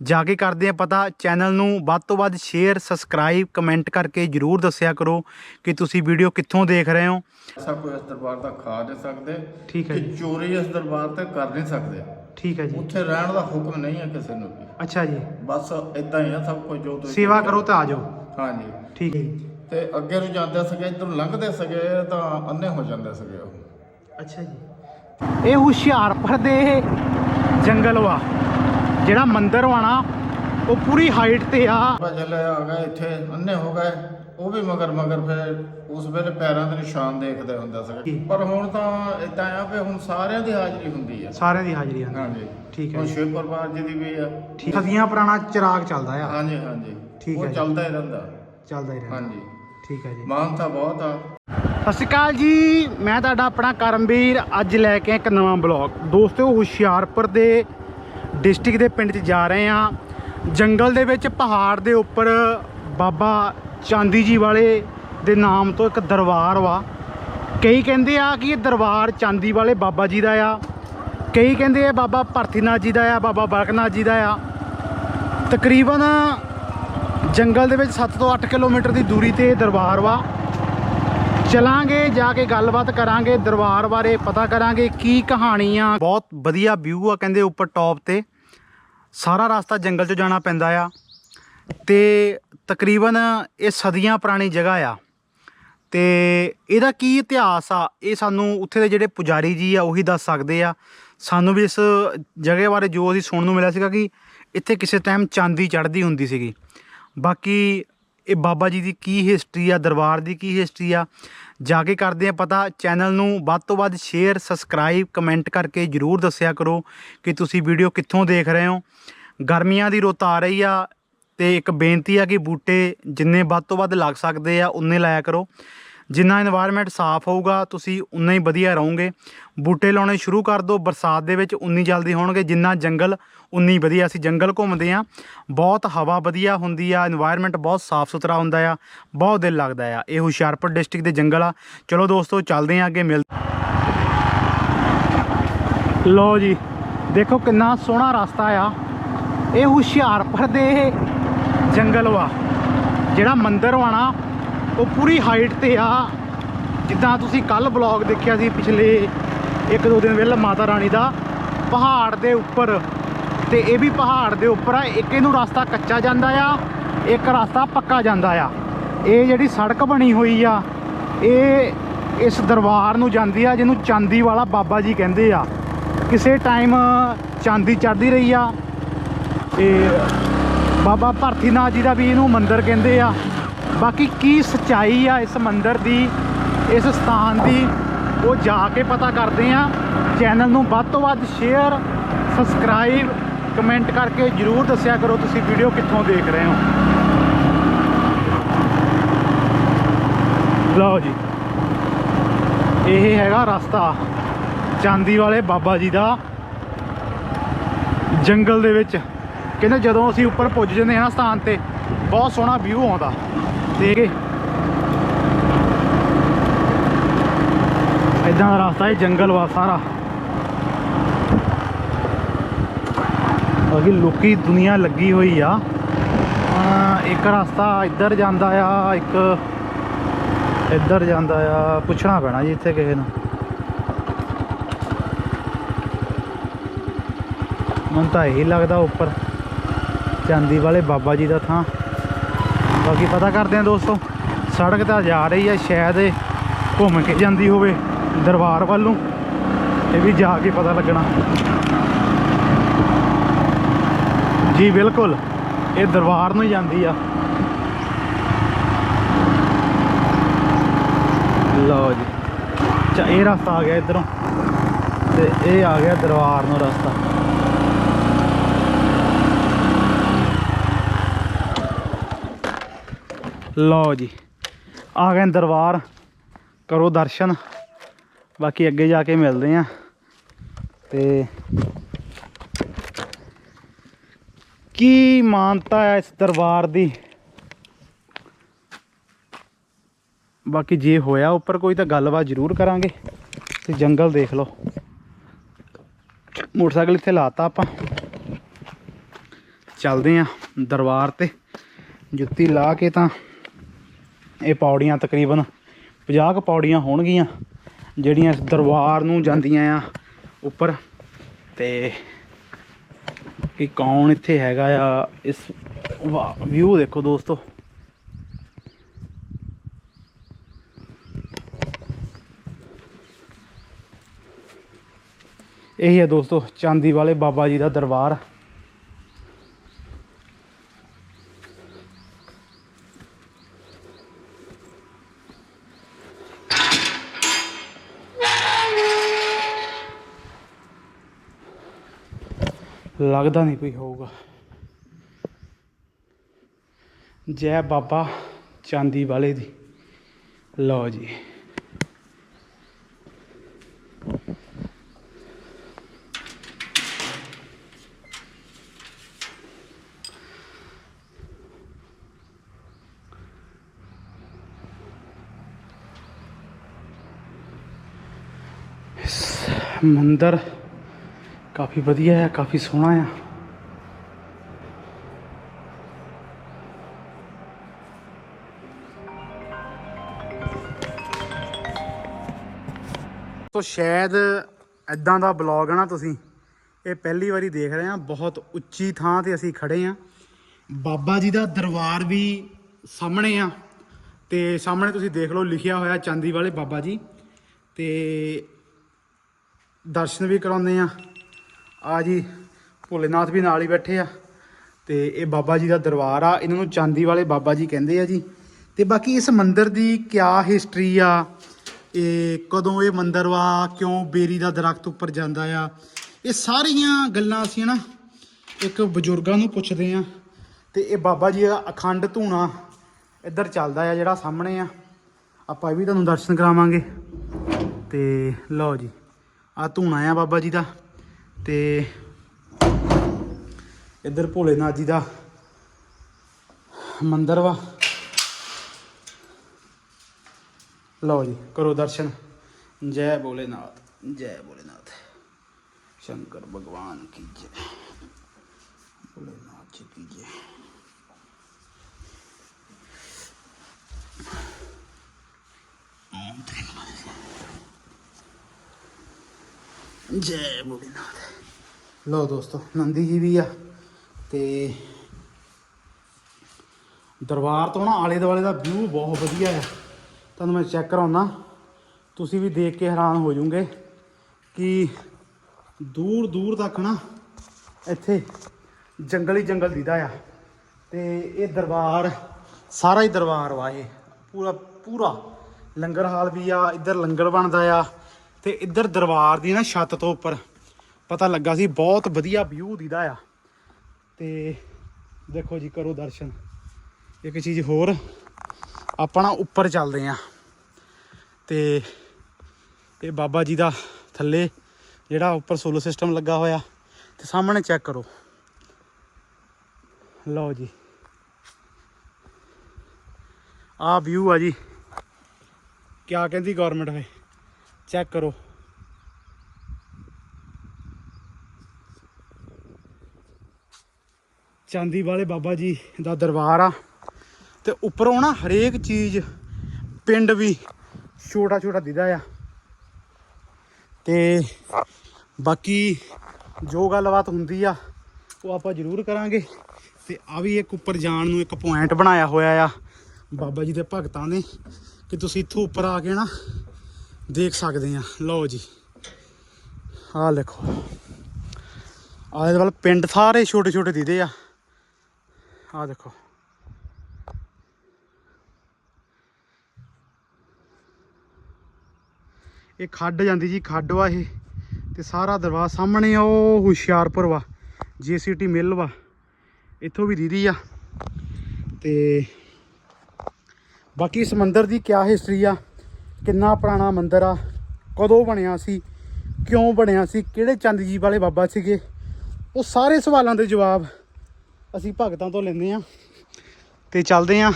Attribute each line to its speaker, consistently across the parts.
Speaker 1: ਜਾ ਕੇ ਕਰਦੇ ਆ ਪਤਾ। ਚੈਨਲ ਨੂੰ ਵੱਧ ਤੋਂ ਵੱਧ ਸ਼ੇਅਰ ਸਬਸਕ੍ਰਾਈਬ ਕਮੈਂਟ ਕਰਕੇ ਜਰੂਰ ਦੱਸਿਆ ਕਰੋ ਕਿ ਤੁਸੀਂ ਵੀਡੀਓ ਕਿੱਥੋਂ ਦੇਖ ਰਹੇ ਹੋ।
Speaker 2: ਐਸਾ ਕੋਈ ਇਸ ਦਰਬਾਰ ਦਾ ਖਾ ਨਹੀਂ ਸਕਦੇ
Speaker 1: ਠੀਕ ਹੈ ਜੀ।
Speaker 2: ਚੋਰੀ ਇਸ ਦਰਬਾਰ ਤੇ ਕਰ ਨਹੀਂ ਸਕਦੇ।
Speaker 1: ਠੀਕ ਹੈ ਜੀ।
Speaker 2: ਉੱਥੇ ਰਹਿਣ ਦਾ ਹੁਕਮ ਨਹੀਂ ਹੈ ਕਿਸੇ ਨੂੰ ਵੀ।
Speaker 1: ਅੱਛਾ ਜੀ।
Speaker 2: ਬਸ ਇਦਾਂ ਹੀ ਆ ਸਭ ਕੁਝ ਜੋ ਤੁਸੀਂ
Speaker 1: ਸੇਵਾ ਕਰੋ ਤਾਂ ਆ ਜਾਓ।
Speaker 2: ਹਾਂਜੀ।
Speaker 1: ਠੀਕ ਹੈ ਜੀ।
Speaker 2: ਤੇ ਅੱਗੇ ਨੂੰ ਜਾਂਦੇ ਸਗੇ ਇਧਰੋਂ ਲੰਘਦੇ ਸਗੇ ਤਾਂ ਅੰਨੇ ਹੋ ਜਾਂਦੇ ਸਗੇ ਉਹ।
Speaker 1: ਅੱਛਾ ਜੀ। ਇਹ ਹੁਸ਼ਿਆਰਪੁਰ ਦੇ ਜੰਗਲ ਵਾ। ਜਿਹੜਾ ਮੰਦਿਰ ਨਾ ਉਹ ਪੂਰੀ ਹਾਈਟ ਤੇ ਆ।
Speaker 2: ਚੱਲੇ ਆ ਗਏ ਇੱਥੇ ਅੰਨੇ ਹੋ ਗਏ। ਉਹ ਵੀ ਮਗਰ ਮਗਰ ਫਿਰ ਉਸ ਵੇਲੇ ਪੈਰਾਂ ਦੇ ਨਿਸ਼ਾਨ ਦੇਖਦੇ ਹੁੰਦੇ ਸਗੇ। ਪਰ ਹੁਣ ਤਾਂ ਇਦਾਂ ਆ ਵੀ ਹੁਣ ਸਾਰਿਆਂ ਦੀ ਹਾਜ਼ਰੀ ਹੁੰਦੀ ਆ।
Speaker 1: ਸਾਰਿਆਂ ਦੀ ਹਾਜ਼ਰੀ ਆਂਦੀ
Speaker 2: ਹਾਂਜੀ।
Speaker 1: ਠੀਕ ਹੈ
Speaker 2: ਹੁਣ। ਸ਼ਿਵ ਪਰਿਵਾਰ ਜੀ ਦੀ ਵੀ ਆ।
Speaker 1: ਠੀਕ। ਸਦੀਆਂ ਪੁਰਾਣਾ ਚਿਰਾਗ ਚੱਲਦਾ ਆ।
Speaker 2: ਹਾਂਜੀ ਹਾਂਜੀ।
Speaker 1: ਠੀਕ
Speaker 2: ਉਹ
Speaker 1: ਹੈ ਜੀ।
Speaker 2: ਚੱਲਦਾ ਹੀ ਰਹਿੰਦਾ।
Speaker 1: ਚੱਲਦਾ ਹੀ ਰਹਿੰਦਾ।
Speaker 2: ਹਾਂਜੀ।
Speaker 1: ਠੀਕ ਹੈ ਜੀ।
Speaker 2: ਮਾਨਤਾ ਬਹੁਤ ਆ।
Speaker 1: ਸਤਿ ਸ਼੍ਰੀ ਅਕਾਲ ਜੀ। ਮੈਂ ਤੁਹਾਡਾ ਆਪਣਾ ਕਰਮਵੀਰ ਅੱਜ ਲੈ ਕੇ ਇੱਕ ਨਵਾਂ ਬਲੌਗ। ਦੋਸਤੋ ਹੁਸ਼ਿਆਰਪੁਰ ਦੇ ਡਿਸਟ੍ਰਿਕਟ ਦੇ ਪਿੰਡ 'ਚ ਜਾ ਰਹੇ ਆ ਜੰਗਲ ਦੇ ਵਿੱਚ ਪਹਾੜ ਦੇ ਉੱਪਰ ਬਾਬਾ ਚਾਂਦੀ ਜੀ ਵਾਲੇ ਦੇ ਨਾਮ ਤੋਂ ਇੱਕ ਦਰਬਾਰ ਵਾ। ਕਈ ਕਹਿੰਦੇ ਆ ਕਿ ਇਹ ਦਰਬਾਰ ਚਾਂਦੀ ਵਾਲੇ ਬਾਬਾ ਜੀ ਦਾ ਆ। ਕਈ ਕਹਿੰਦੇ ਆ ਬਾਬਾ ਭਰਤੀਨਾਥ ਜੀ ਦਾ ਆ, ਬਾਬਾ ਬਲਕਨਾਥ ਜੀ ਦਾ ਆ। ਤਕਰੀਬਨ ਜੰਗਲ ਦੇ ਵਿੱਚ 7 ਤੋਂ 8 ਕਿਲੋਮੀਟਰ ਦੀ ਦੂਰੀ ਤੇ ਇਹ ਦਰਬਾਰ ਵਾ। ਚਲਾਂਗੇ, ਜਾ ਕੇ ਗੱਲਬਾਤ ਕਰਾਂਗੇ, ਦਰਬਾਰ ਬਾਰੇ ਪਤਾ ਕਰਾਂਗੇ ਕੀ ਕਹਾਣੀ ਆ ਬਹੁਤ ਵਧੀਆ ਵਿਊ ਆ ਕਹਿੰਦੇ ਉੱਪਰ ਟੌਪ ਤੇ। ਸਾਰਾ ਰਸਤਾ ਜੰਗਲ 'ਚ ਜਾਣਾ ਪੈਂਦਾ ਆ। ਤੇ ਤਕਰੀਬਨ ਇਹ ਸਦੀਆਂ ਪੁਰਾਣੀ ਜਗ੍ਹਾ ਆ। ਤੇ ਇਹਦਾ ਕੀ ਇਤਿਹਾਸ ਆ, ਇਹ ਸਾਨੂੰ ਉੱਥੇ ਦੇ ਜਿਹੜੇ ਪੁਜਾਰੀ ਜੀ ਆ, ਉਹੀ ਦੱਸ ਸਕਦੇ ਆ। ਸਾਨੂੰ ਵੀ ਇਸ ਜਗ੍ਹਾ ਬਾਰੇ ਜੋ ਅਸੀਂ ਸੁਣਨ ਨੂੰ ਮਿਲਿਆ ਸੀਗਾ ਕਿ ਇੱਥੇ ਕਿਸੇ ਟਾਈਮ ਚਾਂਦੀ ਚੜ੍ਹਦੀ ਹੁੰਦੀ ਸੀਗੀ। ਬਾਕੀ ਇਹ ਬਾਬਾ ਜੀ ਦੀ ਕੀ ਹਿਸਟਰੀ ਆ, ਦਰਬਾਰ ਦੀ ਕੀ ਹਿਸਟਰੀ ਆ? ਜਾ ਕੇ ਕਰਦੇ ਆ ਪਤਾ ਚੈਨਲ ਨੂੰ ਵੱਧ ਤੋਂ ਵੱਧ ਸ਼ੇਅਰ ਸਬਸਕ੍ਰਾਈਬ ਕਮੈਂਟ ਕਰਕੇ ਜਰੂਰ ਦੱਸਿਆ ਕਰੋ ਕਿ ਤੁਸੀਂ ਵੀਡੀਓ ਕਿੱਥੋਂ ਦੇਖ ਰਹੇ ਹੋ। ਗਰਮੀਆਂ ਦੀ ਰੁੱਤ ਆ ਰਹੀ ਆ ਤੇ ਇੱਕ ਬੇਨਤੀ ਆ ਕਿ ਬੂਟੇ ਜਿੰਨੇ ਵੱਧ ਤੋਂ ਵੱਧ ਲੱਗ ਸਕਦੇ ਆ, ਉਨੇ ਲਾਇਆ ਕਰੋ। ਜਿੰਨਾ এনवायरमेंट ਸਾਫ਼ ਹੋਊਗਾ, ਤੁਸੀਂ ਉਨਾ ਹੀ ਵਧੀਆ ਰਹੋਗੇ। ਬੂਟੇ ਲਾਉਣੇ ਸ਼ੁਰੂ ਕਰ ਦਿਓ ਬਰਸਾਤ ਦੇ ਵਿੱਚ ਉਨੀ ਜਲਦੀ ਹੋਣਗੇ, ਜਿੰਨਾ ਜੰਗਲ, ਉਨੀ ਵਧੀਆ। ਅਸੀਂ ਜੰਗਲ ਘੁੰਮਦੇ ਆ ਬਹੁਤ ਹਵਾ ਵਧੀਆ ਹੁੰਦੀ ਆ এনवायरमेंट ਬਹੁਤ ਸਾਫ਼ ਸੁਥਰਾ ਹੁੰਦਾ ਆ, ਬਹੁਤ ਦਿਲ ਲੱਗਦਾ ਆ। ਇਹ ਹੁਸ਼ਿਆਰਪੁਰ ਡਿਸਟ੍ਰਿਕਟ ਦੇ ਜੰਗਲ ਆ। ਚਲੋ ਦੋਸਤੋ, ਚੱਲਦੇ ਆ ਅੱਗੇ, ਮਿਲ ਲੋ ਜੀ, ਦੇਖੋ ਕਿੰਨਾ ਸੋਹਣਾ ਰਸਤਾ ਆ। ਇਹ ਹੁਸ਼ਿਆਰਪੁਰ ਦੇ ਜੰਗਲ ਵਾ, ਜਿਹੜਾ ਮੰਦਿਰ ਵਾਣਾ ਉਹ ਪੂਰੀ ਹਾਈਟ ਤੇ ਆ। ਜਿੱਦਾਂ ਤੁਸੀਂ ਕੱਲ ਬਲੌਗ ਦੇਖਿਆ ਸੀ ਪਿਛਲੇ ਇੱਕ ਦੋ ਦਿਨ ਪਹਿਲਾਂ ਮਾਤਾ ਰਾਣੀ ਦਾ, ਪਹਾੜ ਦੇ ਉੱਪਰ। ਤੇ ਇਹ ਵੀ ਪਹਾੜ ਦੇ ਉੱਪਰ ਆ, ਇੱਕ ਇਹਨੂੰ ਰਸਤਾ ਕੱਚਾ ਜਾਂਦਾ ਆ, ਇੱਕ ਰਸਤਾ ਪੱਕਾ ਜਾਂਦਾ ਆ। ਇਹ ਜਿਹੜੀ ਸੜਕ ਬਣੀ ਹੋਈ ਆ, ਇਹ ਇਸ ਦਰਬਾਰ ਨੂੰ ਜਾਂਦੀ ਆ, ਜਿਹਨੂੰ ਚਾਂਦੀ ਵਾਲਾ ਬਾਬਾ ਜੀ ਕਹਿੰਦੇ ਆ। ਕਿਸੇ ਟਾਈਮ ਚਾਂਦੀ ਚੜ੍ਹਦੀ ਰਹੀ ਆ। ਤੇ ਬਾਬਾ ਭਰਤੀ ਨਾਥ ਜੀ ਦਾ ਵੀ ਇਹਨੂੰ ਮੰਦਿਰ ਕਹਿੰਦੇ ਆ। ਬਾਕੀ ਕੀ ਸਚਾਈ ਆ ਇਸ ਮੰਦਿਰ ਦੀ, ਇਸ ਸਥਾਨ ਦੀ, ਉਹ ਜਾ ਕੇ ਪਤਾ ਕਰਦੇ ਆ। ਚੈਨਲ ਨੂੰ ਵੱਧ ਤੋਂ ਵੱਧ ਸ਼ੇਅਰ ਸਬਸਕ੍ਰਾਈਬ ਕਮੈਂਟ ਕਰਕੇ ਜਰੂਰ ਦੱਸਿਆ ਕਰੋ ਤੁਸੀਂ ਵੀਡੀਓ ਕਿੱਥੋਂ ਦੇਖ ਰਹੇ ਹੋ। ਲਓ ਜੀ। ਇਹ ਹੈਗਾ ਰਸਤਾ, ਚਾਂਦੀ ਵਾਲੇ ਬਾਬਾ ਜੀ ਦਾ ਜੰਗਲ ਦੇ ਵਿੱਚ। ਕਹਿੰਦੇ ਜਦੋਂ ਅਸੀਂ ਉੱਪਰ ਪੁੱਜ ਜਾਂਦੇ ਹਾਂ ਸਥਾਨ ਤੇ, ਬਹੁਤ ਸੋਹਣਾ ਵਿਊ ਆਉਂਦਾ। ਦੇਖ ਇਦਾਂ ਦਾ ਰਸਤਾ ਇਹ ਜੰਗਲ ਵਾ ਸਾਰਾ। ਅਗੀ ਲੋਕੀ ਦੁਨੀਆ ਲੱਗੀ ਹੋਈ ਆ। ਇੱਕ ਰਸਤਾ ਇੱਧਰ ਜਾਂਦਾ ਆ, ਇੱਕ ਇੱਧਰ ਜਾਂਦਾ ਆ। ਪੁੱਛਣਾ ਪੈਣਾ ਜੀ ਇੱਥੇ ਕਿਸੇ ਨੂੰ। ਮੈਨੂੰ ਤਾਂ ਇਹੀ ਲੱਗਦਾ ਉੱਪਰ। ਚਾਂਦੀ ਵਾਲੇ ਬਾਬਾ ਜੀ ਦਾ ਥਾਂ। ਬਾਕੀ ਪਤਾ ਕਰਦੇ ਆ ਦੋਸਤੋ, ਸੜਕ ਤਾਂ ਜਾ ਰਹੀ ਹੈ, ਸ਼ਾਇਦ ਇਹ ਘੁੰਮ ਕੇ ਜਾਂਦੀ ਹੋਵੇ ਦਰਬਾਰ ਵੱਲ ਨੂੰ, ਇਹ ਵੀ ਜਾ ਕੇ ਪਤਾ ਲੱਗਣਾ। ਜੀ ਬਿਲਕੁਲ, ਇਹ ਦਰਬਾਰ ਨੂੰ ਹੀ ਜਾਂਦੀ ਆ। ਲਓ ਜੀ ਚਾ ਇਹ ਰਸਤਾ ਆ ਗਿਆ ਇਧਰੋਂ, ਤੇ ਇਹ ਆ ਗਿਆ ਦਰਬਾਰ ਨੂੰ ਰਸਤਾ। ਲਓ ਜੀ। ਆ ਗਏ ਦਰਬਾਰ। ਕਰੋ ਦਰਸ਼ਨ। ਬਾਕੀ ਅੱਗੇ ਜਾ ਕੇ ਮਿਲਦੇ ਆ। ਤੇ ਕੀ ਮਾਨਤਾ ਹੈ ਇਸ ਦਰਬਾਰ ਦੀ? ਬਾਕੀ ਜੇ ਹੋਇਆ ਉੱਪਰ ਕੋਈ ਤਾਂ ਗੱਲਬਾਤ ਜ਼ਰੂਰ ਕਰਾਂਗੇ। ਤੇ ਜੰਗਲ ਦੇਖ ਲਓ। ਮੋਟਰਸਾਈਕਲ ਇੱਥੇ ਲਾਤਾ ਆਪਾਂ। ਚੱਲਦੇ ਆ ਦਰਬਾਰ ਤੇ। ਜੁੱਤੀ ਲਾ ਕੇ ਤਾਂ ਇਹ ਪੌੜੀਆਂ ਤਕਰੀਬਨ 50 ਕੁ ਪੌੜੀਆਂ ਹੋਣਗੀਆਂ, ਜਿਹੜੀਆਂ ਇਸ ਦਰਬਾਰ ਨੂੰ ਜਾਂਦੀਆਂ ਆ ਉੱਪਰ। ਤੇ ਕਿ ਕੌਣ ਇੱਥੇ ਹੈਗਾ ਆ, ਇਸ ਵਿਊ ਦੇਖੋ ਦੋਸਤੋ। ਇਹੀ ਹੈ ਦੋਸਤੋ, ਚਾਂਦੀ ਵਾਲੇ ਬਾਬਾ ਜੀ ਦਾ ਦਰਬਾਰ। ਲੱਗਦਾ ਨਹੀਂ ਕੋਈ ਹੋਊਗਾ। ਜੈ ਬਾਬਾ ਚਾਂਦੀ ਵਾਲੇ ਦੀ। ਲਓ ਜੀ। ਮੰਦਰ ਕਾਫੀ ਵਧੀਆ ਆ ਕਾਫੀ ਸੋਹਣਾ ਆ ਤੋ ਸ਼ਾਇਦ ਐਦਾਂ ਦਾ ਬਲੌਗ ਹੈ ਨਾ ਤੁਸੀਂ, ਇਹ ਪਹਿਲੀ ਵਾਰੀ ਦੇਖ ਰਹੇ ਆ ਬਹੁਤ ਉੱਚੀ ਥਾਂ ਤੇ ਅਸੀਂ ਖੜੇ ਆ ਬਾਬਾ ਜੀ ਦਾ ਦਰਬਾਰ ਵੀ ਸਾਹਮਣੇ ਆ, ਤੇ ਸਾਹਮਣੇ ਤੁਸੀਂ ਦੇਖ ਲਓ ਲਿਖਿਆ ਹੋਇਆ ਚਾਂਦੀ ਵਾਲੇ ਬਾਬਾ ਜੀ, ਤੇ ਦਰਸ਼ਨ ਵੀ ਕਰਾਉਂਦੇ ਆ ਆ ਜੀ, ਭੋਲੇਨਾਥ ਵੀ ਨਾਲ ਹੀ ਬੈਠੇ ਆ ਤੇ ਇਹ ਬਾਬਾ ਜੀ ਦਾ ਦਰਬਾਰ ਆ, ਇਹਨਾਂ ਨੂੰ ਚਾਂਦੀ ਵਾਲੇ ਬਾਬਾ ਜੀ ਕਹਿੰਦੇ ਆ ਜੀ। ਤੇ ਬਾਕੀ ਇਸ ਮੰਦਿਰ ਦੀ ਕਿਆ ਹਿਸਟਰੀ ਆ, ਇਹ ਕਦੋਂ ਇਹ ਮੰਦਿਰ ਵਾ, ਕਿਉਂ ਬੇਰੀ ਦਾ ਦਰਖਤ ਉੱਪਰ ਜਾਂਦਾ ਆ, ਇਹ ਸਾਰੀਆਂ ਗੱਲਾਂ ਅਸੀਂ ਨਾ ਇੱਕ ਬਜ਼ੁਰਗਾਂ ਨੂੰ ਪੁੱਛਦੇ ਆ। ਤੇ ਇਹ ਬਾਬਾ ਜੀ ਦਾ ਅਖੰਡ ਧੂਣਾ ਇੱਧਰ ਚੱਲਦਾ ਆ ਜਿਹੜਾ ਸਾਹਮਣੇ ਆ। ਆਪਾਂ ਇਹ ਵੀ ਤੁਹਾਨੂੰ ਦਰਸ਼ਨ ਕਰਾਵਾਂਗੇ। ਤੇ ਲਓ ਜੀ ਆ ਧੂਣਾ ਆ ਬਾਬਾ ਜੀ ਦਾ। ਤੇ ਇੱਧਰ ਭੋਲੇਨਾਥ ਜੀ ਦਾ ਮੰਦਿਰ ਵਾ। ਲਓ ਜੀ, ਕਰੋ ਦਰਸ਼ਨ। ਜੈ ਭੋਲੇਨਾਥ ਜੈ ਭੋਲੇਨਾਥ। ਸ਼ੰਕਰ ਭਗਵਾਨ ਕੀ ਜੈ। ਭੋਲੇਨਾਥ ਜੀ ਕੀ ਜੈ। ਜੈ ਭੋਲੇਨਾਥ। ਲਓ ਦੋਸਤੋ, ਨੰਦੀ ਜੀ ਵੀ ਆ ਤੇ ਦਰਬਾਰ ਤੋਂ ਨਾ ਆਲੇ ਦੁਆਲੇ ਦਾ ਵਿਊ ਬਹੁਤ ਵਧੀਆ ਆ। ਤੁਹਾਨੂੰ ਮੈਂ ਚੈੱਕ ਕਰਾਉਣਾ ਤੁਸੀਂ ਵੀ ਦੇਖ ਕੇ ਹੈਰਾਨ ਹੋ ਜਾਓਗੇ ਕਿ ਦੂਰ ਦੂਰ ਤੱਕ ਨਾ ਇੱਥੇ ਜੰਗਲ ਹੀ ਜੰਗਲ ਦਿਖਦਾ ਆ। ਤੇ ਇਹ ਦਰਬਾਰ, ਸਾਰਾ ਹੀ ਦਰਬਾਰ ਵਾ ਇਹ। ਪੂਰਾ ਪੂਰਾ ਲੰਗਰ ਹਾਲ ਵੀ ਆ, ਇੱਧਰ ਲੰਗਰ ਬਣਦਾ ਆ ਤੇ ਇੱਧਰ ਦਰਬਾਰ ਦੀ ਨਾ ਛੱਤ ਤੋਂ ਉੱਪਰ ਪਤਾ ਲੱਗਾ ਸੀ, ਬਹੁਤ ਵਧੀਆ ਵਿਊ ਦੀਦਾ ਆ। ਤੇ ਦੇਖੋ ਜੀ, ਕਰੋ ਦਰਸ਼ਨ। ਇੱਕ ਚੀਜ਼ ਹੋਰ ਆਪਾਂ ਨਾ ਉੱਪਰ ਚੱਲਦੇ ਆ। ਤੇ ਇਹ ਬਾਬਾ ਜੀ ਦਾ ਥੱਲੇ ਜਿਹੜਾ ਉੱਪਰ ਸੋਲਰ ਸਿਸਟਮ ਲੱਗਾ ਹੋਇਆ, ਤੇ ਸਾਹਮਣੇ ਚੈੱਕ ਕਰੋ। ਲਓ ਜੀ। ਆਹ ਵਿਊ ਆ ਜੀ। ਕਿਆ ਕਹਿੰਦੀ ਗਵਰਨਮੈਂਟ ਵੇ? ਚੈੱਕ ਕਰੋ। ਚਾਂਦੀ ਵਾਲੇ ਬਾਬਾ ਜੀ ਦਾ ਦਰਬਾਰ ਆ। ਤੇ ਉੱਪਰੋਂ ਨਾ ਹਰੇਕ ਚੀਜ਼ ਪਿੰਡ ਵੀ ਛੋਟਾ ਛੋਟਾ ਦਿਖਦਾ ਆ। ਤੇ ਬਾਕੀ ਜੋ ਗੱਲਬਾਤ ਹੁੰਦੀ ਆ, ਉਹ ਆਪਾਂ ਜ਼ਰੂਰ ਕਰਾਂਗੇ। ਤੇ ਆ ਵੀ ਇੱਕ ਉੱਪਰ ਜਾਣ ਨੂੰ ਇੱਕ ਪੁਆਇੰਟ ਬਣਾਇਆ ਹੋਇਆ ਆ ਬਾਬਾ ਜੀ ਦੇ ਭਗਤਾਂ ਨੇ। ਕਿ ਤੁਸੀਂ ਇੱਥੋਂ ਉੱਪਰ ਆ ਕੇ ਨਾ ਦੇਖ ਸਕਦੇ ਆ। ਲਓ ਜੀ, ਆਹ ਦੇਖੋ। ਆਲੇ ਵੱਲ ਪਿੰਡ ਸਾਰੇ ਛੋਟੇ ਛੋਟੇ ਦਿਖਦੇ ਆ। ਆਹ ਦੇਖੋ। ਇਹ ਖੱਡ ਜਾਂਦੀ ਜੀ, ਖੱਡ ਵਾ ਇਹ। ਤੇ ਸਾਰਾ ਦਰਵਾਜ਼ਾ ਸਾਹਮਣੇ ਆ, ਉਹ ਹੁਸ਼ਿਆਰਪੁਰ ਵਾ, ਜੀਸੀਟੀ ਮਿੱਲ ਵਾ। ਇੱਥੋਂ ਵੀ ਦੀਦੀ ਆ। ਤੇ ਬਾਕੀ ਇਸ ਮੰਦਿਰ ਦੀ ਕਿਆ ਹਿਸਟਰੀ ਆ, ਕਿੰਨਾ ਪੁਰਾਣਾ ਮੰਦਿਰ ਆ, ਕਦੋਂ ਬਣਿਆ ਸੀ, ਕਿਉਂ ਬਣਿਆ ਸੀ, ਕਿਹੜੇ ਚੰਦ ਜੀ ਵਾਲੇ ਬਾਬਾ ਸੀਗੇ, ਉਹ ਸਾਰੇ ਸਵਾਲਾਂ ਦੇ ਜਵਾਬ ਅਸੀਂ ਭਗਤਾਂ ਤੋਂ ਲੈਂਦੇ ਆ ਤੇ ਚੱਲਦੇ ਆ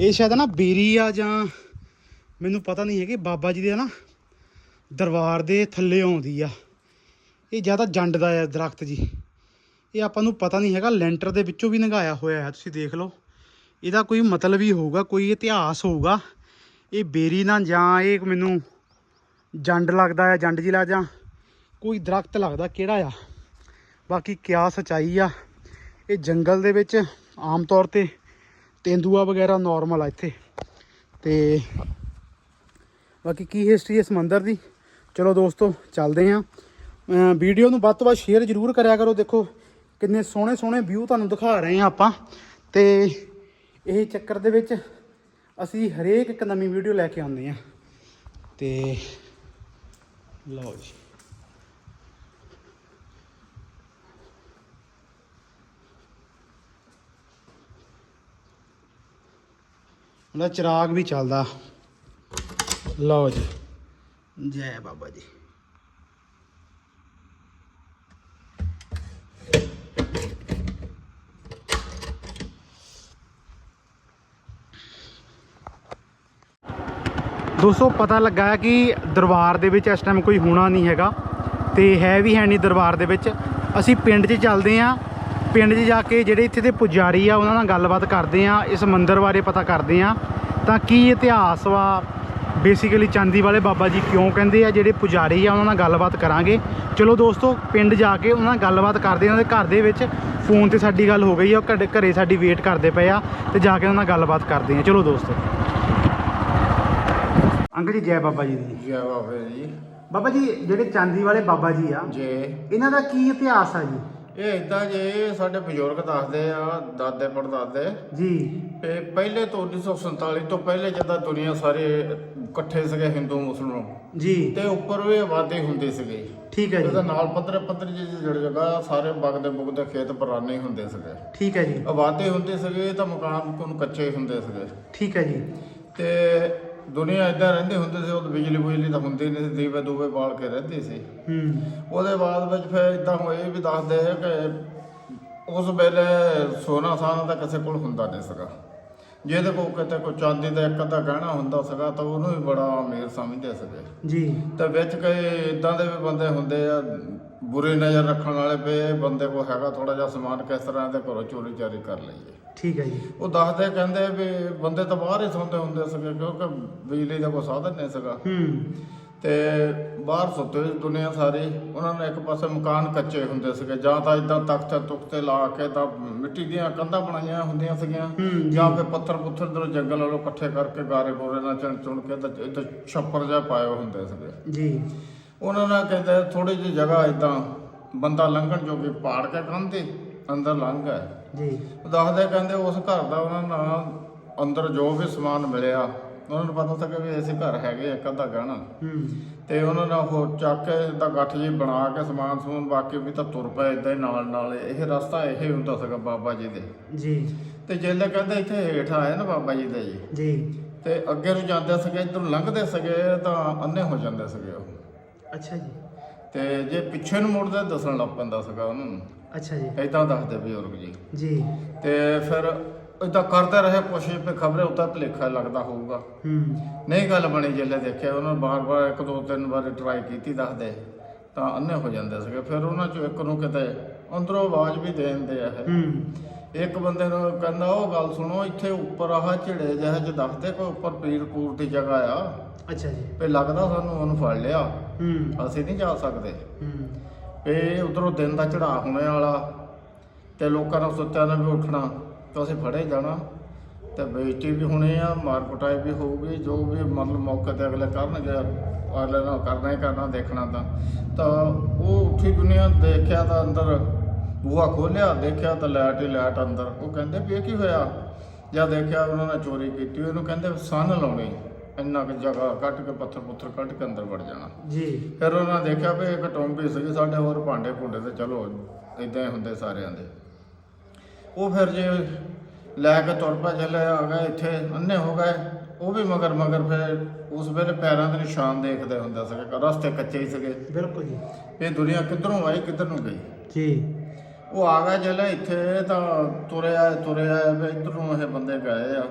Speaker 1: ਇਹ ਸ਼ਾਇਦ ਨਾ ਬੇਰੀ ਆ ਜਾਂ ਮੈਨੂੰ ਪਤਾ ਨਹੀਂ ਹੈ ਕਿ ਬਾਬਾ ਜੀ ਦੇ ਨਾ ਦਰਬਾਰ ਦੇ ਥੱਲੇ ਆਉਂਦੀ ਆ। ਇਹ ਜ਼ਿਆਦਾ ਜੰਡ ਦਾ ਆ ਦਰਖਤ ਜੀ। ਇਹ ਆਪਾਂ ਨੂੰ ਪਤਾ ਨਹੀਂ ਹੈਗਾ, ਲੈਂਟਰ ਦੇ ਵਿੱਚੋਂ ਵੀ ਨਗਾਇਆ ਹੋਇਆ ਹੈ, ਤੁਸੀਂ ਦੇਖ ਲਓ। ਇਹਦਾ ਕੋਈ ਮਤਲਬ ਹੀ ਹੋਊਗਾ, ਕੋਈ ਇਤਿਹਾਸ ਹੋਊਗਾ। ਇਹ ਬੇਰੀ ਨਾ ਜਾਂ ਇਹ ਮੈਨੂੰ ਜੰਡ ਲੱਗਦਾ ਆ, ਜੰਡ ਜੀ ਲਾ ਜਾਂ, ਕੋਈ ਦਰਖਤ ਲੱਗਦਾ ਕਿਹੜਾ ਆ। ਬਾਕੀ ਕਿਆ ਸਚਾਈ ਆ। ਇਹ ਜੰਗਲ ਦੇ ਵਿੱਚ ਆਮ ਤੌਰ ਤੇ ਤੇਂਦੂਆ ਵਗੈਰਾ ਨਾਰਮਲ ਆ ਇੱਥੇ। ਤੇ ਬਾਕੀ ਕੀ ਹਿਸਟਰੀ ਹੈ ਮੰਦਰ ਦੀ? ਚਲੋ ਦੋਸਤੋ, ਚੱਲਦੇ ਆਂ ਵੀਡੀਓ ਨੂੰ ਵੱਧ ਤੋਂ ਵੱਧ ਸ਼ੇਅਰ ਜ਼ਰੂਰ ਕਰਿਆ ਕਰੋ। ਦੇਖੋ ਕਿੰਨੇ ਸੋਹਣੇ ਸੋਹਣੇ ਵਿਊ ਤੁਹਾਨੂੰ ਦਿਖਾ ਰਹੇ ਹਾਂ ਆਪਾਂ। ਤੇ ਇਹ ਚੱਕਰ ਦੇ ਵਿੱਚ ਅਸੀਂ ਹਰੇਕ ਇੱਕ ਨਵੀਂ ਵੀਡੀਓ ਲੈ ਕੇ ਆਉਂਦੇ ਆਂ ਤੇ ਲਓ ਜੀ। ਉਹਦਾ ਚਿਰਾਗ ਵੀ ਚੱਲਦਾ। ਲਓ ਜੀ। ਜੈ ਬਾਬਾ ਜੀ। ਦੋਸਤੋ ਪਤਾ ਲੱਗਾ ਹੈ ਕਿ ਦਰਬਾਰ ਦੇ ਵਿੱਚ ਇਸ ਟਾਈਮ ਕੋਈ ਹੋਣਾ ਨਹੀਂ ਹੈਗਾ ਤੇ ਹੈ ਵੀ ਹੈ ਨਹੀਂ ਦਰਬਾਰ ਦੇ ਵਿੱਚ। ਅਸੀਂ ਪਿੰਡ 'ਚ ਚੱਲਦੇ ਆਂ ਪਿੰਡ 'ਚ ਜਾ ਕੇ ਜਿਹੜੇ ਇੱਥੇ ਦੇ ਪੁਜਾਰੀ ਆ ਉਹਨਾਂ ਨਾਲ ਗੱਲਬਾਤ ਕਰਦੇ ਆਂ ਇਸ ਮੰਦਿਰ ਬਾਰੇ ਪਤਾ ਕਰਦੇ ਆਂ। ਤਾਂ ਕੀ ਇਤਿਹਾਸ ਵਾ? ਬੇਸਿਕਲੀ ਚਾਂਦੀ ਵਾਲੇ ਬਾਬਾ ਜੀ ਕਿਉਂ ਕਹਿੰਦੇ ਆ? ਜਿਹੜੇ ਪੁਜਾਰੀ ਆ ਉਹਨਾਂ ਨਾਲ ਗੱਲਬਾਤ ਕਰਾਂਗੇ। ਚਲੋ ਦੋਸਤੋ ਪਿੰਡ ਜਾ ਕੇ ਉਹਨਾਂ ਨਾਲ ਗੱਲਬਾਤ ਕਰਦੇ ਉਹਨਾਂ ਦੇ ਘਰ ਦੇ ਵਿੱਚ ਫੋਨ ਤੇ ਸਾਡੀ ਗੱਲ ਹੋ ਗਈ ਆ ਉਹ ਘਰੇ- ਘਰੇ ਸਾਡੀ ਵੇਟ ਕਰਦੇ ਪਏ ਆ ਤੇ ਜਾ ਕੇ ਉਹਨਾਂ ਨਾਲ ਗੱਲਬਾਤ ਕਰਦੇ ਆਂ। ਚਲੋ ਦੋਸਤੋ। ਅੰਕਲ ਜੀ ਜੈ ਬਾਬਾ ਜੀ ਦੀ।
Speaker 2: ਜੈ ਬਾਬੇ ਜੀ।
Speaker 1: ਬਾਬਾ ਜੀ ਜਿਹੜੇ ਚਾਂਦੀ ਵਾਲੇ ਬਾਬਾ ਜੀ ਆ
Speaker 2: ਜੇ।
Speaker 1: ਇਹਨਾਂ ਦਾ ਕੀ ਇਤਿਹਾਸ ਆ ਜੀ?
Speaker 2: ਇਹ ਇਦਾਂ ਜੇ ਸਾਡੇ ਬਜ਼ੁਰਗ ਦੱਸਦੇ ਆ ਦਾਦੇ ਪੜਦਾਦੇ।
Speaker 1: ਜੀ।
Speaker 2: ਤੇ ਪਹਿਲੇ ਤੋਂ 1947 ਤੋਂ ਪਹਿਲੇ ਜਦੋਂ ਦੁਨੀਆ ਸਾਰੇ ਇਕੱਠੇ ਸੀਗੇ ਹਿੰਦੂ ਮੁਸਲਮਾਨ।
Speaker 1: ਜੀ।
Speaker 2: ਤੇ ਉੱਪਰ ਵੀ ਆਬਾਦੀ ਹੁੰਦੀ ਸੀਗੀ।
Speaker 1: ਠੀਕ ਹੈ
Speaker 2: ਉਹਦਾ
Speaker 1: ਜੀ
Speaker 2: ਨਾਲ ਪੱਧਰੇ ਪੱਧਰ ਜੀ ਜੜ ਜਗ੍ਹਾ ਸਾਰੇ ਬਗਦੇ ਬੁਗਦੇ ਖੇਤ ਪੁਰਾਣੇ ਹੁੰਦੇ ਸੀਗੇ।
Speaker 1: ਠੀਕ ਹੈ ਜੀ।
Speaker 2: ਆਬਾਦੀ ਹੁੰਦੀ ਸੀਗੀ ਤਾਂ ਮਕਾਨ ਕੋਨ ਕੱਚੇ ਹੁੰਦੇ ਸੀਗੇ।
Speaker 1: ਠੀਕ ਹੈ ਜੀ।
Speaker 2: ਤੇ ਦੁਨੀਆ ਇਦਾਂ ਰਹਿੰਦੀ ਹੁੰਦੀ ਸੀ ਉਹ ਬਿਜਲੀ ਬੁਜਲੀ ਤਾਂ ਹੁੰਦੀ ਨਹੀਂ ਸੀ ਦੀਵੇ ਦੂਵੇ ਬਾਲ ਕੇ ਰਹਿੰਦੀ ਸੀ।
Speaker 1: ਹੂੰ।
Speaker 2: ਉਹਦੇ ਬਾਅਦ ਵਿੱਚ ਫਿਰ ਇਦਾਂ ਹੋਏ ਵੀ ਦੱਸਦੇ ਆ ਕਿ ਉਸ ਵੇਲੇ ਸੋਨਾ ਸਾਨਾ ਤਾਂ ਕਿਸੇ ਕੋਲ ਹੁੰਦਾ ਨਹੀਂ ਸੀਗਾ। ਜਿਹਦੇ ਕੋਲ ਕਿਤੇ ਕੋਈ ਚਾਂਦੀ ਦਾ ਇੱਕ ਅੱਧਾ ਗਹਿਣਾ ਹੁੰਦਾ ਸੀਗਾ ਤਾਂ ਉਹਨੂੰ ਵੀ ਬੜਾ ਅਮੀਰ ਸਮਝਦੇ ਸੀਗੇ।
Speaker 1: ਜੀ।
Speaker 2: ਤੇ ਵਿੱਚ ਕਈ ਇਦਾਂ ਦੇ ਵੀ ਬੰਦੇ ਹੁੰਦੇ ਆ ਬੁਰੀ ਨਜ਼ਰ ਰੱਖਣ ਵਾਲੇ ਇਹ ਬੰਦੇ ਕੋਲ ਹੈਗਾ ਥੋੜਾ ਜਿਹਾ ਸਮਾਨ ਕਿਸ ਤਰ੍ਹਾਂ ਦੇ ਘਰੋਂ ਚੋਰੀ ਚਾਰੀ ਕਰ ਲਈਏ।
Speaker 1: ਠੀਕ ਹੈ ਜੀ।
Speaker 2: ਉਹ ਦੱਸਦੇ ਕਹਿੰਦੇ ਵੀ ਬੰਦੇ ਤਾਂ ਬਾਹਰ ਹੀ ਸੌਂਦੇ ਹੁੰਦੇ ਸੀਗੇ ਕਿਉਂਕਿ ਬਿਜਲੀ ਦਾ ਕੋਈ ਸਾਧਨ ਨਹੀਂ ਸੀਗਾ।
Speaker 1: ਹੂੰ।
Speaker 2: ਤੇ ਬਾਹਰ ਸੁੱਤੇ ਹੋਏ ਦੁਨੀਆ ਸਾਰੀ। ਉਹਨਾਂ ਨੇ ਇੱਕ ਪਾਸੇ ਮਕਾਨ ਕੱਚੇ ਹੁੰਦੇ ਸੀਗੇ ਜਾਂ ਤਾਂ ਇਦਾਂ ਤਖਤ ਤੁਖਤੇ ਲਾ ਕੇ ਤਾਂ ਮਿੱਟੀ ਦੀਆਂ ਕੰਧਾਂ ਬਣਾਈਆਂ ਹੁੰਦੀਆਂ ਸੀਗੀਆਂ
Speaker 1: ਜੀ।
Speaker 2: ਫਿਰ ਪੱਥਰ ਪੁੱਥਰ ਦਰ ਜੰਗਲ ਵਾਲੋਂ ਇਕੱਠੇ ਕਰਕੇ ਗਾਰੇ ਗੋਰੇ ਨਾਲ ਚਣ ਚੁਣ ਕੇ ਤਾਂ ਇੱਥੇ ਛੱਪਰ ਜਿਹਾ ਪਾਏ ਹੁੰਦੇ ਸੀਗੇ।
Speaker 1: ਜੀ।
Speaker 2: ਉਹਨਾਂ ਨਾਲ ਕਹਿੰਦੇ ਥੋੜੀ ਜਿਹੀ ਜਗ੍ਹਾ ਇਦਾਂ ਬੰਦਾ ਲੰਘਣ ਜੋਗੀ ਪਾੜ ਕੇ ਕੰਧੇ ਅੰਦਰ ਲੰਘ ਗਏ
Speaker 1: ਜੀ।
Speaker 2: ਦੱਸਦੇ ਕਹਿੰਦੇ ਉਸ ਘਰ ਦਾ ਉਹਨਾਂ ਨਾਲ ਅੰਦਰ ਜੋ ਵੀ ਸਮਾਨ ਮਿਲਿਆ ਉਹਨਾਂ ਨੂੰ ਪਤਾ ਸੀਗਾ ਵੀ ਅਸੀਂ ਘਰ ਹੈਗੇ ਇੱਕ ਅੱਧਾ ਗਹਿਣਾ।
Speaker 1: ਹੂੰ।
Speaker 2: ਤੇ ਉਹਨਾਂ ਨੇ ਉਹ ਚੱਕ ਕੇ ਦਾ ਗੱਠ ਜੀ ਬਣਾ ਕੇ ਸਮਾਨ ਸਮੂਨ ਬਾਕੀ ਵੀ ਤਾਂ ਤੁਰ ਪਏ ਇਦਾਂ ਹੀ ਨਾਲ ਨਾਲ। ਇਹ ਰਸਤਾ ਇਹ ਹੁੰਦਾ ਸੀਗਾ ਬਾਬਾ ਜੀ ਦੇ।
Speaker 1: ਜੀ।
Speaker 2: ਤੇ ਜਿਹੜੇ ਕਹਿੰਦੇ ਇੱਥੇ ਹੇਠ ਆਏ ਨਾ ਬਾਬਾ ਜੀ ਦੇ ਜੀ।
Speaker 1: ਜੀ।
Speaker 2: ਤੇ ਅੱਗੇ ਨੂੰ ਜਾਂਦੇ ਸੀਗੇ ਇੱਧਰ ਲੰਘਦੇ ਸੀਗੇ ਤਾਂ ਅੰਨੇ ਹੋ ਜਾਂਦੇ ਸੀਗੇ ਉਹ।
Speaker 1: ਅੱਛਾ ਜੀ।
Speaker 2: ਤੇ ਜੇ ਪਿੱਛੇ ਨੂੰ ਮੁੜਦੇ ਦੱਸਣ ਲੱਗ ਪੈਂਦਾ ਸੀਗਾ ਉਹਨਾਂ। ਨੂੰ
Speaker 1: ਅੱਛਾ ਜੀ।
Speaker 2: ਏਦਾਂ ਦੱਸਦੇ ਬਜ਼ੁਰਗ ਜੀ।
Speaker 1: ਜੀ।
Speaker 2: ਤੇ ਫਿਰ ਇਦਾਂ ਕਰਦੇ ਰਹੇ ਕੋਸ਼ਿਸ਼ ਤੇ ਖਬਰੇ ਉੱਤਾ ਭਲੇਖਾ ਲੱਗਦਾ ਹੋਊਗਾ।
Speaker 1: ਹੂੰ।
Speaker 2: ਨਹੀਂ ਗੱਲ ਬਣੀ ਜਿੱਲੇ ਦੇਖਿਆ ਉਹਨਾਂ ਬਾਰ-ਬਾਰ ਇੱਕ ਦੋ ਤਿੰਨ ਵਾਰ ਟਰਾਈ ਕੀਤੀ ਦੱਸਦੇ ਤਾਂ ਅੰਨੇ ਹੋ ਜਾਂਦੇ ਸੀਗੇ। ਫਿਰ ਉਹਨਾਂ ਚੋਂ ਇੱਕ ਨੂੰ ਕਿਤੇ ਅੰਦਰੋਂ ਆਵਾਜ਼ ਵੀ ਦੇ ਦਿੰਦੇ ਆ ਇਹ।
Speaker 1: ਹੂੰ।
Speaker 2: ਇੱਕ ਬੰਦੇ ਨੂੰ ਕਹਿੰਦਾ ਉਹ ਗੱਲ ਸੁਣੋ ਇੱਥੇ ਉੱਪਰ ਆਹ ਝਿੜੇ ਜਿਹੇ ਚ ਦੱਸਦੇ ਕੋਈ ਉੱਪਰ ਪੀਰ ਪੂਰ ਦੀ ਜਗ੍ਹਾ ਆ।
Speaker 1: ਅੱਛਾ ਜੀ।
Speaker 2: ਵੀ ਲੱਗਦਾ ਸਾਨੂੰ ਉਹਨੂੰ ਫੜ ਲਿਆ।
Speaker 1: ਹੂੰ।
Speaker 2: ਅਸੀਂ ਨਹੀਂ ਜਾ ਸਕਦੇ।
Speaker 1: ਹੂੰ।
Speaker 2: ਵੀ ਉਧਰੋਂ ਦਿਨ ਦਾ ਚੜਾ ਹੋਣੇ ਵਾਲਾ ਤੇ ਲੋਕਾਂ ਨੂੰ ਸੁੱਤਿਆਂ ਨੇ ਵੀ ਉੱਠਣਾ ਤਾਂ ਅਸੀਂ ਫੜੇ ਜਾਣਾ ਤੇ ਬੇਇੱਜ਼ਤੀ ਵੀ ਹੋਣੀ ਆ ਮਾਰ ਕੁਟਾਈ ਵੀ ਹੋਊਗੀ ਜੋ ਵੀ ਮਤਲਬ ਮੌਕੇ ਤੇ ਅਗਲੇ ਕਰਨਗੇ ਅਗਲੇ ਨਾਲ ਕਰਨਾ ਹੀ ਕਰਨਾ ਦੇਖਣਾ ਤਾਂ। ਤਾਂ ਉਹ ਉੱਠੀ ਦੁਨੀਆ ਦੇਖਿਆ ਤਾਂ ਅੰਦਰ ਬੂਹਾ ਖੋਲਿਆ ਦੇਖਿਆ ਤਾਂ ਲਾਈਟ ਹੀ ਲਾਈਟ ਅੰਦਰ। ਉਹ ਕਹਿੰਦੇ ਵੀ ਇਹ ਕੀ ਹੋਇਆ? ਜਦ ਦੇਖਿਆ ਉਹਨਾਂ ਨੇ ਚੋਰੀ ਕੀਤੀ ਉਹਨੂੰ ਕਹਿੰਦੇ ਸੰਨ ਲਾਉਣੀ। ਇੰਨਾ ਕੁ ਜਗ੍ਹਾ ਕੱਟ ਕੇ ਪੱਥਰ ਪੁੱਥਰ ਕੱਟ ਕੇ ਅੰਦਰ ਵੜ ਜਾਣਾ।
Speaker 1: ਜੀ।
Speaker 2: ਫਿਰ ਉਹਨਾਂ ਦੇਖਿਆ ਵੀ ਇੱਕ ਟੋਂਬੀ ਸੀਗੀ ਸਾਡੇ ਹੋਰ ਭਾਂਡੇ ਭੁੰਡੇ ਤੇ ਚਲੋ ਇਦਾਂ ਹੀ ਹੁੰਦੇ ਸਾਰਿਆਂ ਦੇ। ਉਹ ਫਿਰ ਜੇ ਲੈ ਕੇ ਤੁਰ ਪਾ ਚੱਲੇ ਆ ਗਏ ਇੱਥੇ ਅੰਨੇ ਹੋ ਗਏ। ਉਹ ਵੀ ਮਗਰ ਮਗਰ ਫਿਰ ਉਸ ਵੇਲੇ ਪੈਰਾਂ ਦੇ ਨਿਸ਼ਾਨ ਦੇਖਦੇ ਹੁੰਦੇ ਸੀਗੇ ਰਸਤੇ ਕੱਚੇ ਹੀ ਸੀਗੇ।
Speaker 1: ਬਿਲਕੁਲ ਜੀ।
Speaker 2: ਇਹ ਦੁਨੀਆ ਕਿੱਧਰੋਂ ਆਈ ਕਿੱਧਰ ਨੂੰ ਗਈ?
Speaker 1: ਜੀ।
Speaker 2: ਉਹ ਆ ਗਿਆ ਚੱਲੇ ਇੱਥੇ ਤਾਂ ਤੁਰਿਆ ਤੁਰਿਆ ਵੀ ਇੱਧਰੋਂ ਇਹ ਬੰਦੇ ਗਏ ਆ।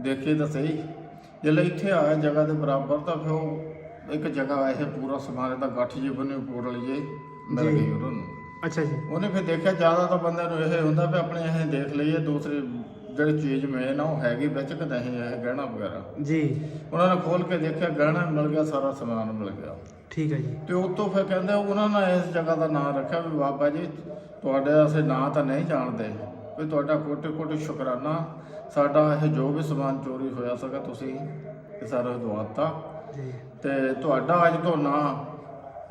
Speaker 2: ਦੇਖੀ ਤਾਂ ਸਹੀ। ਜਦੋਂ ਇੱਥੇ ਆਇਆ ਜਗ੍ਹਾ ਦੇ ਬਰਾਬਰ ਤਾਂ ਫਿਰ ਉਹ ਇੱਕ ਜਗ੍ਹਾ ਇਹ ਪੂਰਾ ਸਮਾਨ ਦਾ ਗੱਠ ਜੀ ਬਣੇ ਪੂਰ ਲਈਏ ਮਿਲ। ਗਈ ਉਹਨਾਂ ਨੂੰ।
Speaker 1: ਅੱਛਾ ਜੀ।
Speaker 2: ਉਹਨੇ ਫਿਰ ਦੇਖਿਆ ਜ਼ਿਆਦਾ ਤਾਂ ਬੰਦੇ ਨੂੰ ਇਹ ਹੁੰਦਾ ਵੀ ਆਪਣੇ ਇਹ ਦੇਖ ਲਈਏ ਦੂਸਰੀ ਜਿਹੜੀ ਚੀਜ਼ ਮੇਨ ਆ ਉਹ ਹੈਗੀ ਵਿੱਚ ਕਿ ਨਹੀਂ ਹੈ ਗਹਿਣਾ ਵਗੈਰਾ।
Speaker 1: ਜੀ।
Speaker 2: ਉਹਨਾਂ ਨੇ ਖੋਲ ਕੇ ਦੇਖਿਆ ਗਹਿਣਾ ਮਿਲ ਗਿਆ ਸਾਰਾ ਸਮਾਨ ਮਿਲ ਗਿਆ।
Speaker 1: ਠੀਕ ਹੈ ਜੀ।
Speaker 2: ਤੇ ਉਤੋਂ ਫਿਰ ਕਹਿੰਦੇ ਉਹਨਾਂ ਨੇ ਇਸ ਜਗ੍ਹਾ ਦਾ ਨਾਮ ਰੱਖਿਆ ਵੀ ਬਾਬਾ ਜੀ ਤੁਹਾਡੇ ਅਸੀਂ ਨਾਂ ਤਾਂ ਨਹੀਂ ਜਾਣਦੇ। ਵੀ ਤੁਹਾਡਾ ਕੋਟੇ ਕੋਟੇ ਸ਼ੁਕਰਾਨਾ। ਸਾਡਾ ਇਹ ਜੋ ਵੀ ਸਮਾਨ ਚੋਰੀ ਹੋਇਆ ਸੀਗਾ ਤੁਸੀਂ ਇਹ ਸਾਰਾ ਦਵਾਤਾ।
Speaker 1: ਜੀ।
Speaker 2: ਤੇ ਤੁਹਾਡਾ ਅੱਜ ਤੋਂ ਨਾਂ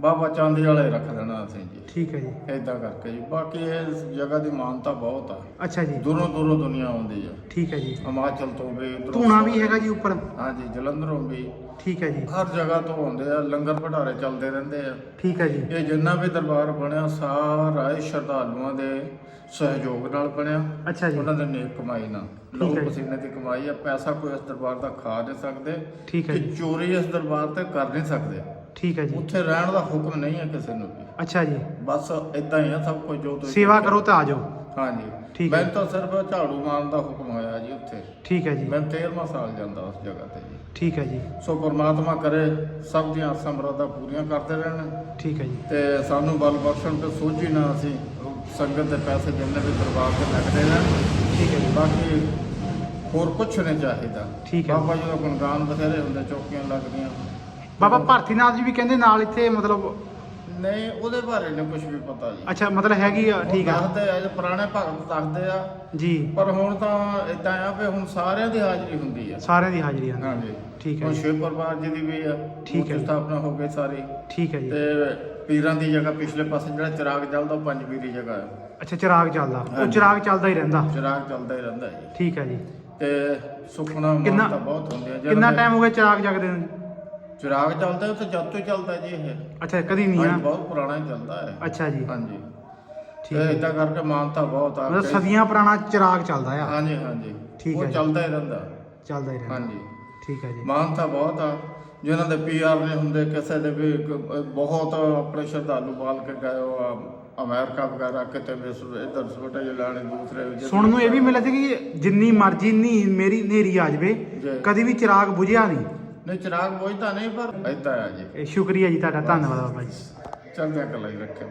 Speaker 2: ਬਾਬਾ ਚਾਂਦੀ ਵਾਲੇ ਰੱਖ ਦੇਣਾ ਅਸੀਂ ਜੀ।
Speaker 1: ਠੀਕ ਹੈ ਜੀ।
Speaker 2: ਇਦਾਂ ਕਰਕੇ ਜੀ। ਬਾਕੀ ਇਸ ਜਗ੍ਹਾ ਦੀ ਮਾਨਤਾ ਬਹੁਤ ਆ।
Speaker 1: ਅੱਛਾ ਜੀ।
Speaker 2: ਦੂਰੋਂ ਦੂਰੋਂ ਦੁਨੀਆ ਆਉਂਦੀ ਆ।
Speaker 1: ਠੀਕ ਹੈ ਜੀ।
Speaker 2: ਹਿਮਾਚਲ ਤੋਂ ਵੀ ਉੱਧਰੋਂ
Speaker 1: ਧੂਣਾ ਵੀ ਹੈਗਾ ਜੀ ਉੱਪਰ।
Speaker 2: ਹਾਂਜੀ ਜਲੰਧਰੋਂ ਵੀ।
Speaker 1: ਠੀਕ ਹੈ ਜੀ।
Speaker 2: ਹਰ ਜਗ੍ਹਾ ਤੋਂ ਆਉਂਦੇ ਆ ਲੰਗਰ ਭੰਡਾਰੇ ਚੱਲਦੇ ਰਹਿੰਦੇ ਆ।
Speaker 1: ਠੀਕ ਹੈ ਜੀ।
Speaker 2: ਇਹ ਜਿੰਨਾ ਵੀ ਦਰਬਾਰ ਬਣਿਆ ਸਾਰਾ ਹੀ ਸ਼ਰਧਾਲੂਆਂ ਦੇ ਸਹਿਯੋਗ ਨਾਲ ਬਣਿਆ।
Speaker 1: ਅੱਛਾ ਜੀ।
Speaker 2: ਉਹਨਾਂ ਦੇ ਨੇਕ ਕਮਾਈ ਨਾਲ। ਲੋਕ। ਪਸੀਨੇ ਦੀ ਕਮਾਈ ਆ ਪੈਸਾ ਕੋਈ ਇਸ ਦਰਬਾਰ ਦਾ ਖਾ ਨਹੀਂ ਸਕਦੇ
Speaker 1: ਠੀਕ ਹੈ ਜੀ।
Speaker 2: ਚੋਰੀ ਇਸ ਦਰਬਾਰ ਤੇ ਕਰ ਨਹੀਂ ਸਕਦੇ।
Speaker 1: ਠੀਕ ਹੈ ਜੀ।
Speaker 2: ਉੱਥੇ ਰਹਿਣ ਦਾ ਹੁਕਮ ਨਹੀਂ ਹੈ ਕਿਸੇ ਨੂੰ ਵੀ।
Speaker 1: ਅੱਛਾ ਜੀ।
Speaker 2: ਬਸ ਇਦਾਂ ਹੀ ਆ ਸਭ ਕੁਝ ਜੋ ਤੁਸੀਂ
Speaker 1: ਸੇਵਾ ਕਰੋ ਤਾਂ ਆ ਜਾਓ।
Speaker 2: ਹਾਂਜੀ।
Speaker 1: ਠੀਕ ਹੈ।
Speaker 2: ਮੈਨੂੰ ਤਾਂ ਸਿਰਫ ਝਾੜੂ ਮਾਰਨ ਦਾ ਹੁਕਮ ਹੋਇਆ ਜੀ ਉੱਥੇ।
Speaker 1: ਠੀਕ ਹੈ ਜੀ।
Speaker 2: ਮੈਂ 13ਵਾਂ ਸਾਲ ਜਾਂਦਾ ਉਸ ਜਗ੍ਹਾ ਤੇ ਜੀ।
Speaker 1: ਠੀਕ ਹੈ ਜੀ।
Speaker 2: ਸੋ ਪਰਮਾਤਮਾ ਕਰੇ ਸਭ ਦੀਆਂ ਆਸਾਂ ਮੁਰਾਦਾਂ ਪੂਰੀਆਂ ਕਰਦੇ ਰਹਿਣ।
Speaker 1: ਠੀਕ ਹੈ ਜੀ।
Speaker 2: ਤੇ ਸਾਨੂੰ ਬਲ ਬਖਸ਼ਣ ਤੇ ਸੋਝੀ ਨਾ ਅਸੀਂ ਸੰਗਤ ਦੇ ਪੈਸੇ ਜਿੰਨੇ ਵੀ ਦਰਬਾਰ ਤੇ ਲੱਗਦੇ ਨੇ।
Speaker 1: ਠੀਕ ਹੈ ਜੀ।
Speaker 2: ਬਾਕੀ ਹੋਰ ਕੁਝ ਨਹੀਂ ਚਾਹੀਦਾ।
Speaker 1: ਠੀਕ ਹੈ।
Speaker 2: ਬਾਬਾ ਜੀ ਦਾ ਗੁਣਗਾਨ ਬਥੇਰੇ ਹੁੰਦੇ ਚੌਕੀਆਂ ਲੱਗਦੀਆਂ।
Speaker 1: ਬਾਬਾ ਭਰਤੀਨਾਥ ਜੀ ਵੀ ਕਹਿੰਦੇ ਨਾਲ ਇੱਥੇ ਮਤਲਬ
Speaker 2: ਨਹੀਂ ਉਹਦੇ ਬਾਰੇ ਨਹੀਂ ਕੁਝ ਵੀ ਪਤਾ ਜੀ।
Speaker 1: ਅੱਛਾ ਮਤਲਬ ਹੈਗੀ ਆ ਠੀਕ ਆ।
Speaker 2: ਦੱਸਦੇ ਆ ਜੇ ਪੁਰਾਣੇ ਭਗਤ ਦੱਸਦੇ ਆ।
Speaker 1: ਜੀ।
Speaker 2: ਪਰ ਹੁਣ ਤਾਂ ਇਦਾਂ ਆ ਵੀ ਹੁਣ ਸਾਰਿਆਂ ਦੀ ਹਾਜ਼ਰੀ ਹੁੰਦੀ ਆ।
Speaker 1: ਸਾਰਿਆਂ ਦੀ ਹਾਜ਼ਰੀ ਆ।
Speaker 2: ਹਾਂਜੀ।
Speaker 1: ਠੀਕ ਹੈ
Speaker 2: ਹੁਣ
Speaker 1: ਜੀ।
Speaker 2: ਸ਼ਿਵ ਪਰਿਵਾਰ ਜੀ ਦੀ ਵੀ ਆ
Speaker 1: ਠੀਕ ਹੈ ਜੀ।
Speaker 2: ਸਥਾਪਨਾ ਹੋ ਗਈ ਸਾਰੀ।
Speaker 1: ਠੀਕ ਹੈ ਜੀ।
Speaker 2: ਤੇ ਪੀਰਾਂ ਦੀ ਜਗ੍ਹਾ ਪਿਛਲੇ ਪਾਸੇ ਜਿਹੜਾ ਚਿਰਾਗ ਜਲਦਾ ਉਹ ਪੰਜ ਪੀਰ ਦੀ ਜਗ੍ਹਾ ਹੈ
Speaker 1: ਅੱਛਾ ਚਿਰਾਗ ਚੱਲਦਾ ਉਹ
Speaker 2: ਹਾਂਜੀ।
Speaker 1: ਚਿਰਾਗ ਚੱਲਦਾ ਹੀ ਰਹਿੰਦਾ।
Speaker 2: ਚਿਰਾਗ ਚੱਲਦਾ ਹੀ ਰਹਿੰਦਾ ਜੀ।
Speaker 1: ਠੀਕ ਹੈ ਜੀ।
Speaker 2: ਤੇ ਸੁਖਣਾ
Speaker 1: ਕਿੰਨਾ-
Speaker 2: ਮਾਨਤਾ ਬਹੁਤ ਹੁੰਦੀ ਹੈ
Speaker 1: ਕਿੰਨਾ ਟਾਈਮ ਹੋ ਗਿਆ ਚਿਰਾਗ ਜਗਦੇ ਨੂੰ?
Speaker 2: ਚਿਰਾਗ ਚੱਲਦਾ ਤਾਂ ਜਦ ਤੋਂ ਹੀ ਚੱਲਦਾ ਜੀ ਇਹ।
Speaker 1: ਅੱਛਾ ਕਦੀ ਨਹੀਂ
Speaker 2: ਹਾਂਜੀ
Speaker 1: ਆ
Speaker 2: ਬਹੁਤ ਪੁਰਾਣਾ ਹੀ ਚੱਲਦਾ ਹੈ।
Speaker 1: ਅੱਛਾ ਜੀ।
Speaker 2: ਹਾਂਜੀ।
Speaker 1: ਠੀਕ ਹੈ।
Speaker 2: ਇਦਾਂ ਕਰਕੇ ਮਾਨਤਾ ਬਹੁਤ ਆ।
Speaker 1: ਮਤਲਬ ਸਦੀਆਂ ਪੁਰਾਣਾ ਚਿਰਾਗ ਚੱਲਦਾ ਆ।
Speaker 2: ਹਾਂਜੀ ਹਾਂਜੀ।
Speaker 1: ਠੀਕ ਹੈ
Speaker 2: ਉਹ
Speaker 1: ਜੀ।
Speaker 2: ਚੱਲਦਾ ਹੀ ਰਹਿੰਦਾ।
Speaker 1: ਚੱਲਦਾ ਹੀ ਰਹਿੰਦਾ।
Speaker 2: ਹਾਂਜੀ।
Speaker 1: ਠੀਕ ਹੈ ਜੀ।
Speaker 2: ਮਾਨਤਾ ਬਹੁਤ ਆ। ਜਿਨ੍ਹਾਂ ਦੇ ਪੀਆਰ ਨੇ ਹੁੰਦੇ ਕਿਸੇ ਦੇ ਵੀ ਬਹੁਤ ਆਪਣੇ ਸ਼ਰਧਾਲੂ ਬਾਲ ਕੇ ਗਏ ਹੋ ਆ ਅਮਰੀਕਾ ਵਗੈਰਾ ਕਿਤੇ ਵੀ ਸ- ਇੱਧਰ ਛੋਟੇ ਜਿਹੇ ਲਾਣੇ ਦੂਸਰੇ ਜਿਹੇ-
Speaker 1: ਸੁਣਨ ਨੂੰ ਇਹ ਵੀ ਮਿਲਿਆ ਸੀ ਕਿ ਜਿੰਨੀ ਮਰਜ਼ੀ ਨੀ ਮੇਰੀ ਨੇਰੀ ਆ ਜਾਵੇ
Speaker 2: ਜੀ।
Speaker 1: ਕਦੀ ਵੀ ਚਿਰਾਗ ਬੁਝਿਆ ਨਹੀਂ।
Speaker 2: ਨਹੀਂ ਚਿਰਾਗ ਬੁਝਦਾ ਨਹੀਂ ਪਰ ਏਦਾਂ ਆ ਜੀ।
Speaker 1: ਇਹ ਸ਼ੁਕਰੀਆ ਜੀ ਤੁਹਾਡਾ ਧੰਨਵਾਦ ਬਾਬਾ ਜੀ।
Speaker 2: ਚੜ੍ਹਦੀਆਂ ਕਲਾ ਹੀ ਰੱਖੇ